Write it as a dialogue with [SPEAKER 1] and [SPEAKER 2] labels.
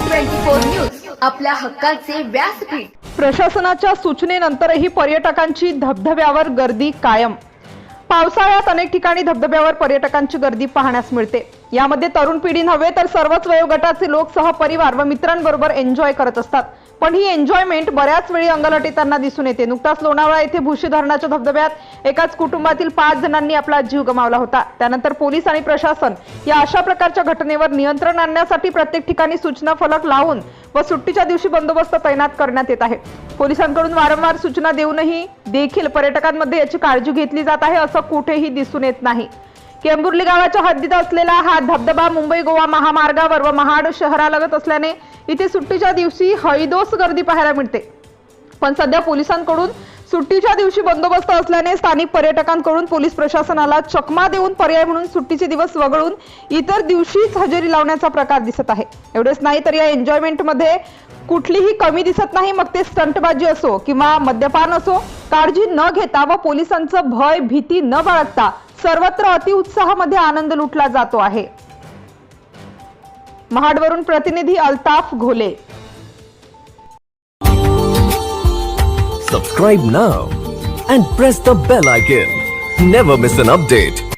[SPEAKER 1] Four news आपल्या हक्काचे व्यासपीठ.
[SPEAKER 2] प्रशासनाच्या सूचनेनंतरही पर्यटकांची धबधब्यावर गर्दी कायम. पावसाळ्यात अनेक ठिकाणी धबधब्यावर पर्यटकांची गर्दी पाहण्यास मिळते. यामध्ये तरुण पिढी नव्हे तर सर्वच वयोगटाचे लोक सहपरिवार व मित्रांबरोबर एन्जॉय करत असतात. पण ही एन्जॉयमेंट बऱ्याच वेळी अंगलटेताना दिसून येते. नुकताच लोणावळा येथे भुशी धरणाच्या धबधब्यात एकाच कुटुंबातील पाच जणांनी आपला जीव गमावला होता. त्यानंतर पोलीस आणि प्रशासन या अशा प्रकारच्या घटनेवर नियंत्रण आणण्यासाठी प्रत्येक ठिकाणी सूचना फलक लावून व सुट्टीच्या दिवशी बंदोबस्त तैनात करण्यात येत आहे. पोलिसांकडून वारंवार सूचना देऊनही देखील पर्यटकांमध्ये याची काळजी घेतली जात आहे असं कुठेही दिसून येत नाही. केंबुर्ली गावाच्या हद्दीत असलेला हा धबधबा मुंबई गोवा महामार्गावर व महाड शहरालगत असल्याने इथे सुट्टीच्या दिवशी हैदोस गर्दी पाहायला मिळते. पण सध्या पोलिसांकडून सुट्टीच्या दिवशी बंदोबस्त असल्याने स्थानिक पर्यटकांकडून पोलीस प्रशासनाला चकमा देऊन पर्याय म्हणून सुट्टीचे दिवस वगळून इतर दिवशीच हजेरी लावण्याचा प्रकार दिसत आहे. एवढेच नाही तर या एन्जॉयमेंटमध्ये कुठलीही कमी दिसत नाही मग ते स्टंटबाजी असो किंवा मद्यपान असो काळजी न घेता व पोलिसांचं भय भीती न बाळगता सर्वत्र अतिउत्साहामध्ये आनंद लुटला जातो आहे. महाडवरून प्रतिनिधी Altaf Ghole.
[SPEAKER 3] Subscribe now and press the bell icon never miss an update